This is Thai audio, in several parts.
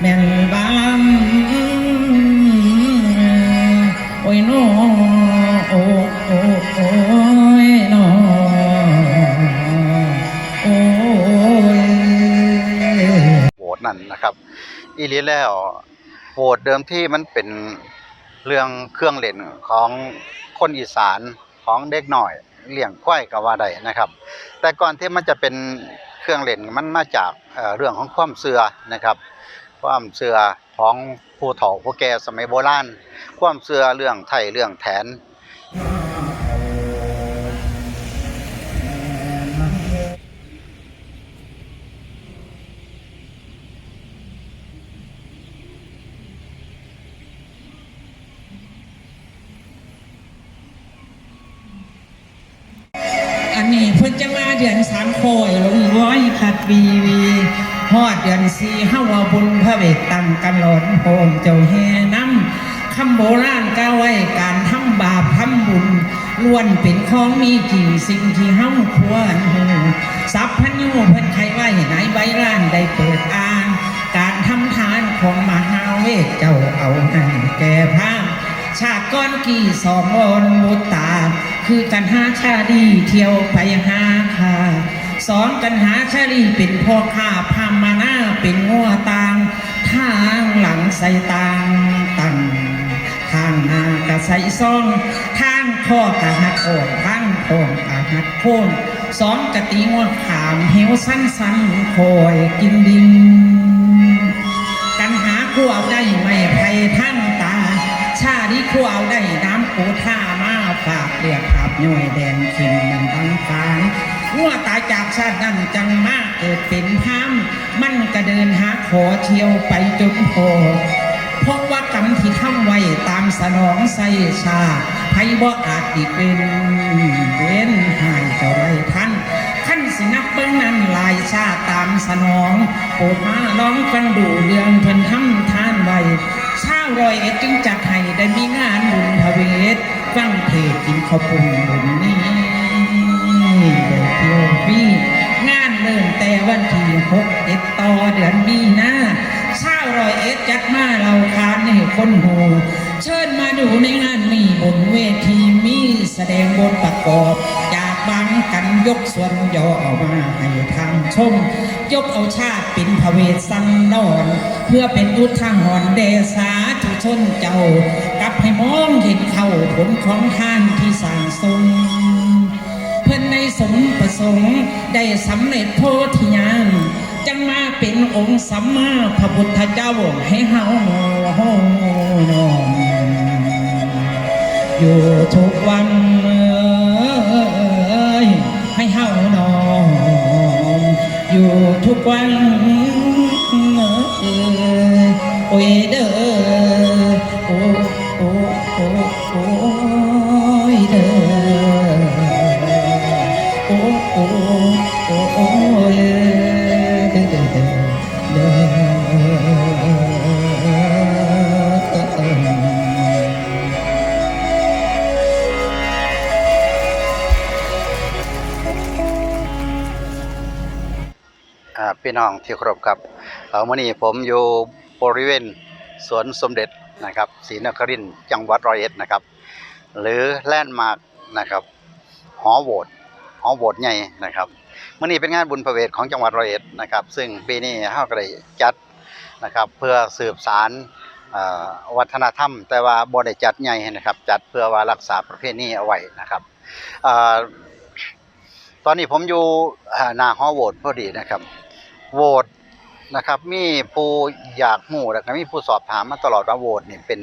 แม่นบางโอ้ยน้อโอ้โอ้โอ้ยน้อโอ้ยโหวตนั่นนะครับ อีลีแล้วโหวตเดิมที่มันเป็นเรื่องเครื่องเล่นของคนอีสานของเด็กหน่อยเลี้ยงควายก็ว่าได้นะครับ แต่ก่อนที่มันจะเป็นเครื่องเล่นมันมาจากเรื่องของความเชื่อนะครับ ความเชื่อของผู้เฒ่าผู้แก่สมัยโบราณ ความเชื่อเรื่องไทยเรื่องแถน อันนี้เพิ่นจะมาเดือนสามโคยลงร้อยคัดวีวี ฮอดเดือนสี่เฮาว่าบุญพระเวทตั้งกันหลอนโฮมเจ้าแห่น้ำคำโบราณกล่าวไว้การทำบาปทำบุญล้วนเป็นของมีจริงสิ่งที่เฮาควรหูสัพพัญญูเพิ่นใครไว้ไหนใบล้านได้เปิดอ่านการทำทานของมหาเวทเจ้าเอาให้แก่พระชาติก้อนกี่สองโอนมุตตา คือกันหาชาดีเที่ยวไปหาคา สองกันหาชาลีเป็นพ่อข้าพามาหน้าเป็นงัวตางทางหลังใส่ตางตังทางหน้ากะใส่ซองทางข้อกะหักโอนทางโคนกะหักโคนสองกะตีงัวขามเหวสั้นสั้นคอยกินดินกันหาคู่เอาได้ไม่ไพทั้งตา ชาดีคู่เอาได้น้ำปูท่า เรียกขับย่อยแดงเข็มมันตั้งฟางหัวตายจากชาตินั้นจังมากเกิดเป็นพาม มันก็เดินหาขอเที่ยวไปจนพอเพราะว่ากรรมที่ทำไว้ตามสนองใส่ชาไพบ่อาจติเป็นเว้นหายเจ้าไรท่านขั้นสินับเบิ้งนั้นลายชาตามสนองโปรดมาลองฟังดูเรื่องเพิ่นทำทานไว้ชาวรอยเอ็ดจึงจัดให้ได้มีงานบุญพระเวท ฟังเทกินข้าวปุ้นบุญนี้เดี๋ยวเที่ยวปีงานเริ่มแต่วันที่หกเอ็ดต่อเดือนมีนาเช้ารอยเอ็ดจัดมาเราคานให้คนหูเชิญมาดูในงานมีบนเวทีมีแสดงบทประกอบจากบางกันยกส่วนย่อเอามาให้ทางชม ยกเอาชาติเป็นพระเวทสันดรเพื่อเป็นอุทาหรณ์เดสา ชนเจ้า กลับให้มองเห็นเข้าผลของท่านที่สร้างสมเพื่อนในสมประสงค์ ได้สำเร็จโพธิญาณจังมาเป็นองค์สัมมาพระพุทธเจ้าให้เฮาโน้อมอยู่ทุกวันให้เฮาน้อมอยู่ทุกวันเอ้ พี่น้องที่เคารพครับเอ่อมื่อนี้ผมอยู่บริเวณสวนสมเด็จนะครับศรีนครินจังหวัดร้อยเอ็ดนะครับ หรือแลนด์มาร์กนะครับ หอโหวตหอโหวตใหญ่นะครับมื่อนี้เป็นงานบุญพระเวทของจังหวัดร้อยเอ็ดนะครับ ซึ่งปีนี้เฮาก็ได้จัดนะครับ เพื่อสืบสารวัฒนธรรม แต่ว่าบ่ได้จัดใหญ่นะครับ จัดเพื่อว่ารักษาประเพณีเอาไว้นะครับอตอนนี้ผมอยู่อ่าหน้าหอโหวตพอดีนะครับ โหวตนะครับ มีผู้อยากหูแล้วก็มีผู้สอบถามมาตลอดว่าโหวตนี่เป็น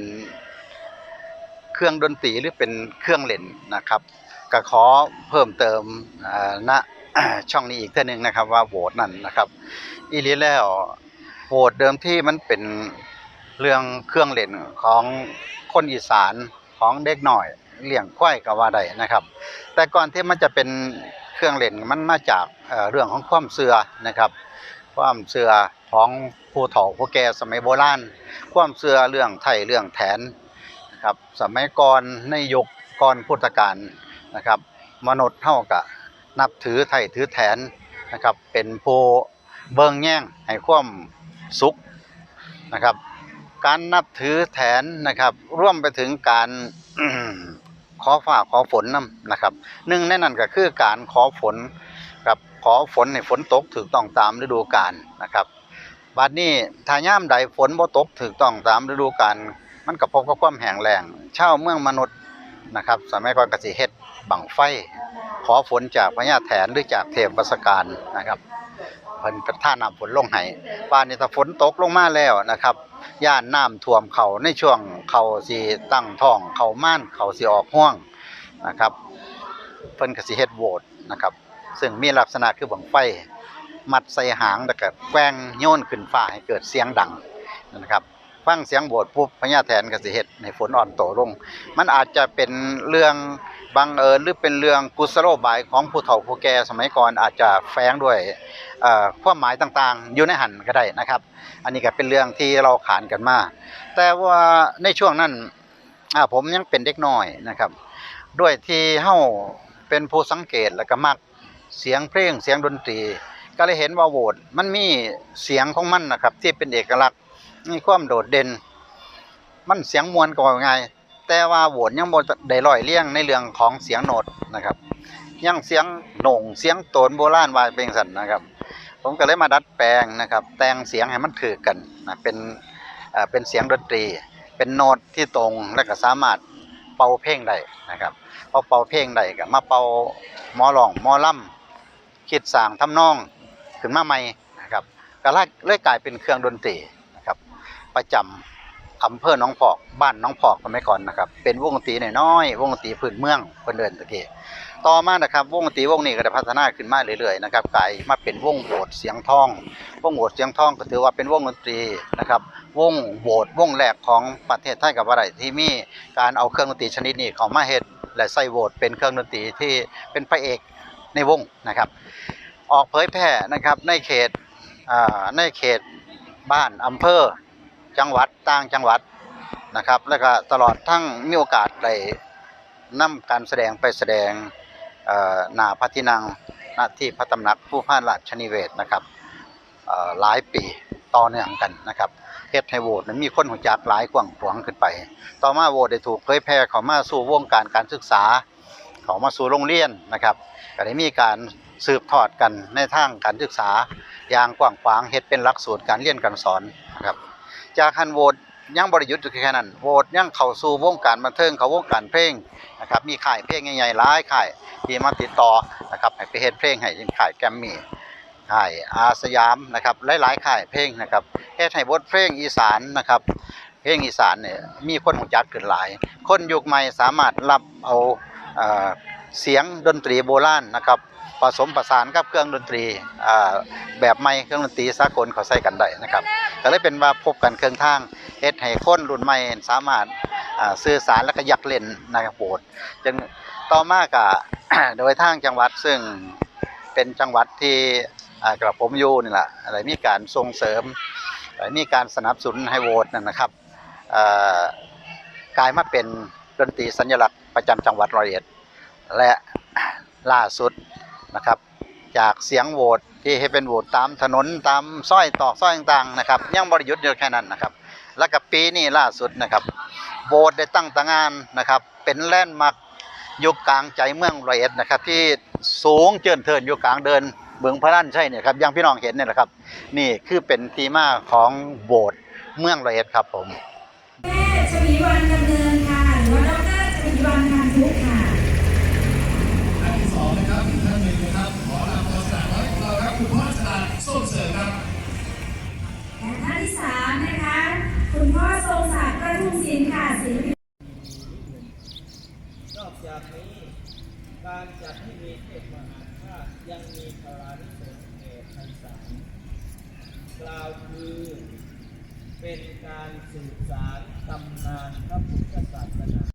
เครื่องดนตรีหรือเป็นเครื่องเล่นนะครับก็ขอเพิ่มเติมณช่องนี้อีกเท่านึงนะครับ ว่าโหวตนั่นนะครับ อีลีแล้วโหวตเดิมที่มันเป็นเรื่องเครื่องเล่นของคนอีสานของเด็กหน่อยเลี้ยงควายก็ว่าได้นะครับ แต่ก่อนที่มันจะเป็นเครื่องเล่นมันมาจากเรื่องของความเชื่อนะครับ ความเชื่อของผู้เฒ่าผู้แก่สมัยโบราณ ความเชื่อเรื่องไทยเรื่องแถนนะครับสมัยก่อนในยุคก่อนพุทธกาลนะครับ มนุษย์เฮาก็นับถือไทยถือแถนนะครับ เป็นผู้เบิ่งแย่งให้ความสุขนะครับ การนับถือแทนนะครับ ร่วมไปถึงการขอฝ่าขอฝนนำนะครับหนึ่งในนั้นก็คือการขอฝน ขอฝนให้ฝนตกถูกต้องตามฤดูกาลนะครับบัดนี้ถ้ายามใดฝนบ่ตกถูกต้องตามฤดูกาลมันก็พบกับความแห้งแล้งชาวเมืองมนุษย์นะครับ สมัยก่อนกสิเฮ็ดบังไฟ ขอฝนจากพญาแถนหรือจากเทพวสการนะครับเพิ่นประท่าน้ำฝนลงให้ป่านนี้ถ้าฝนตกลงมาแล้วนะครับย่านน้ำท่วมเขาในช่วงเขาสิตั้งท้องเขาม่านเขาสิออกห่วงนะครับเพิ่นกสิเฮ็ดโวตนะครับ ซึ่งมีลักษณะคือบังไฟ มัดใส่หางแล้วก็แกว่งโยนขึ้นฟ้าให้เกิดเสียงดังนะครับฟังเสียงโหวตปุ๊บพญาแถนก็สิเฮ็ดให้ฝนอ่อนโตลง มันอาจจะเป็นเรื่องบังเอิญหรือเป็นเรื่องกุศโลบายของผู้เฒ่าผู้แก่สมัยก่อนอาจจะแฝงด้วยเอ่อความหมายต่างๆ อยู่ในหันก็ได้นะครับ อันนี้ก็เป็นเรื่องที่เราขานกันมา แต่ว่าในช่วงนั้นผมยังเป็นเด็กน้อยนะครับ ด้วยที่เฮ้าเป็นผู้สังเกตแล้วก็มัก เสียงเพลงเสียงดนตรี ก็เลยเห็นว่าโหวตมันมีเสียงของมันนะครับ ที่เป็นเอกลักษณ์มีความโดดเด่น มันเสียงมวลก็ว่าไง แต่ว่าโหวตยังบ่ได้ร้อยเรียงในเรื่องของเสียงโนดนะครับยังเสียงโหน่งเสียงโตนโบราณว่าเป็นสันนะครับ ผมก็เลยมาดัดแปลงนะครับ แต่งเสียงให้มันถือกันนะเป็นเป็นเสียงดนตรี เป็นโน้ตที่ตรงและก็สามารถเป่าเพลงได้นะครับพอเป่าเพลงได้ก็มาเป่าหมอร้องหมอล่ำ คิดสร้างทำนองขึ้นมาใหม่นะครับก็เลยเลยกลายเป็นเครื่องดนตรีนะครับประจำอำเภอหนองพอกบ้านหนองพอกสมัยก่อนนะครับเป็นวงดนตรีน้อยๆวงดนตรีพื้นเมืองเพิ่นเดินตะเกี้ต่อมานะครับวงดนตรีวงนี้ก็ได้พัฒนาขึ้นมาเรื่อยๆนะครับกลายมาเป็นวงโบสเสียงทอง วงโบสเสียงทองก็ถือว่าเป็นวงดนตรีนะครับวงโบสวงแรกของประเทศไทยกับว่าไรที่มีการเอาเครื่องดนตรีชนิดนี้เข้ามาเฮ็ดและใส่โบสเป็นเครื่องดนตรีที่เป็นพระเอก ในวงนะครับ ออกเผยแพร่นะครับในเขตในเขตบ้านอำเภอจังหวัดต่างจังหวัดนะครับ แล้วก็ตลอดทั้งมีโอกาสได้นำการแสดงไปแสดงหน้าพระที่นังหน้าที่พระตำหนักผู้พานราชนิเวศนะครับหลายปีต่อเนื่องกันนะครับเฮ็ดให้โหวตมีคนหูจักหลายกว้างขวางขึ้นไป ต่อมาโหวตได้ถูกเผยแพร่เข้ามาสู่วงการการศึกษาเข้ามาสู่โรงเรียนนะครับ ก็ได้มีการสืบทอดกันในทางการศึกษาอย่างกว้างขวางเฮ็ดเป็นหลักสูตรการเรียนการสอนนะครับจากคันโหวตยังบริยุทธ์อยู่แค่นั้นโหวตยังเข้าสู่วงการบันเทิงเข้าวงการเพลงนะครับมีค่ายเพลงใหญ่ๆหลายค่ายที่มาติดต่อนะครับให้ไปเฮ็ดเพลงให้ยิงค่ายแกรมมี่ค่ายอาสยามนะครับหลายๆค่ายเพลงนะครับเฮ็ดให้บทเพลงอีสานนะครับ เพลงอีสานเนี่ยมีคนรู้จักขึ้นหลาย คนยุคใหม่สามารถรับเอา เสียงดนตรีโบราณนะครับผสมผสานกับเครื่องดนตรีแบบใหม่เครื่องดนตรีสากลเขาใส่กันได้นะครับก็เลยเป็นว่าพบกันเครื่องทางเฮ็ดให้คนรุ่นใหม่สามารถสื่อสารและก็ยักเล่นนะครับโบสจึงต่อมาก็โดยทางจังหวัดซึ่งเป็นจังหวัดที่กระผมอยู่นี่แหละอะไรมีการส่งเสริมอะไรมีการสนับสนุนให้โหวตนะครับกลายมาเป็นดนตรีสัญลักษณ์ประจำจังหวัดร้อยเอ็ด และล่าสุดนะครับ จากเสียงโหวตที่ให้เป็นโหวตตามถนนตามซอยตอกซอยต่างๆนะครับยังบริยุทธ์อยู่แค่นั้นนะครับ แล้วก็ปีนี้ล่าสุดนะครับโหวตได้ตั้งต่างานนะครับ เป็นแลนด์มาร์คอยู่กลางใจเมืองร้อยเอ็ดนะครับ ที่สูงเจินเทินอยู่กลางเดินเมืองพระนั่นใช่เนี่ยครับยังพี่น้องเห็นเนี่ยแหละครับ นี่คือเป็นทีมาของโบสถ์เมืองร้อยเอ็ดครับผมแม่ชวีวันดำเนินค่ะหรือว่าดรชวีวันพันธุกค่ะ ท่านที่สามนะคะ คุณพ่อทรงศักดิ์ประทุมศิลป์ค่ะศิลปินนอกจากนี้ การจัดให้มีเทศมหาชาติยังมีพลานิสงส์แก่ไพศาลกล่าวคือเป็นการสืบสารตำนานพระพุทธศาสนา